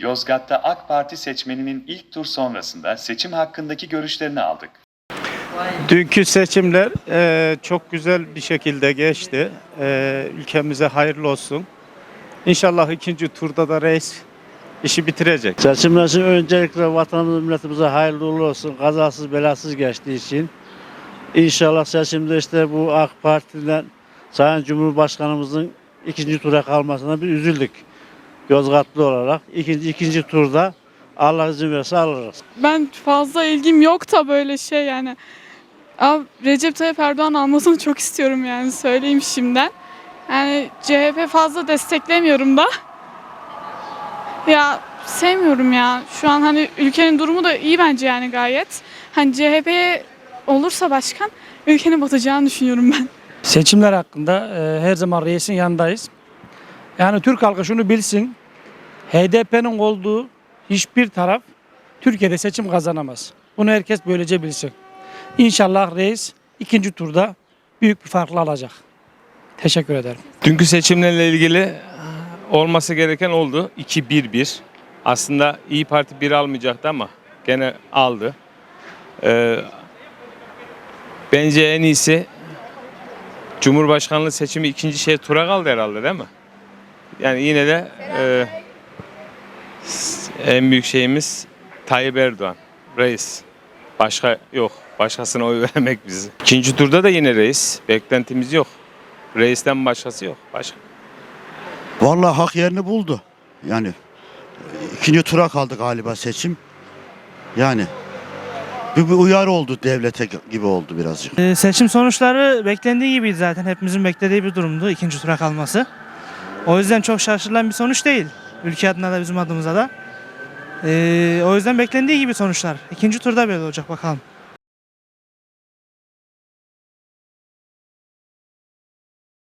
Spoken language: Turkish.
Yozgat'ta AK Parti seçmeninin ilk tur sonrasında seçim hakkındaki görüşlerini aldık. Dünkü seçimler eee, çok güzel bir şekilde geçti. Eee, ülkemize hayırlı olsun. İnşallah ikinci turda da reis işi bitirecek. Seçimler için öncelikle vatanımız milletimize hayırlı uğurlu olsun. Kazasız belasız geçtiği için. İnşallah seçimde işte bu AK Parti'den Sayın Cumhurbaşkanımızın ikinci tura kalmasına bir üzüldük. Yozgatlı olarak. İkinci, ikinci turda Allah izin verirse alırız. Ben fazla ilgim yok da böyle şey yani. Abi Recep Tayyip Erdoğan almasını çok istiyorum yani söyleyeyim şimdiden. Yani CHP fazla desteklemiyorum da. Ya sevmiyorum ya. Şu an hani ülkenin durumu da iyi bence yani gayet. Hani CHP olursa başkan ülkenin batacağını düşünüyorum ben. Seçimler hakkında e, her zaman reisin yanındayız. Yani Türk halkı şunu bilsin. HDP'nin olduğu hiçbir taraf Türkiye'de seçim kazanamaz. Bunu herkes böylece bilsin. İnşallah reis ikinci turda büyük bir farklı alacak. Teşekkür ederim. Dünkü seçimlerle ilgili olması gereken oldu. 2-1-1. Aslında İyi Parti 1 almayacaktı ama gene aldı. Ee, bence en iyisi Cumhurbaşkanlığı seçimi ikinci şey tura kaldı herhalde değil mi? Yani yine de e, en büyük şeyimiz Tayyip Erdoğan. Reis. Başka yok. Başkasına oy vermek bizi. İkinci turda da yine reis. Beklentimiz yok. Reisten başkası yok. Başka. Vallahi hak yerini buldu. Yani ikinci tura kaldı galiba seçim. Yani bir, bir uyarı oldu devlete gibi oldu birazcık. Ee, Seçim sonuçları beklendiği gibiydi zaten. Hepimizin beklediği bir durumdu ikinci tura kalması. O yüzden çok şaşırılan bir sonuç değil. Ülke adına da bizim adımıza da. Ee, o yüzden beklendiği gibi sonuçlar. İkinci turda böyle olacak bakalım.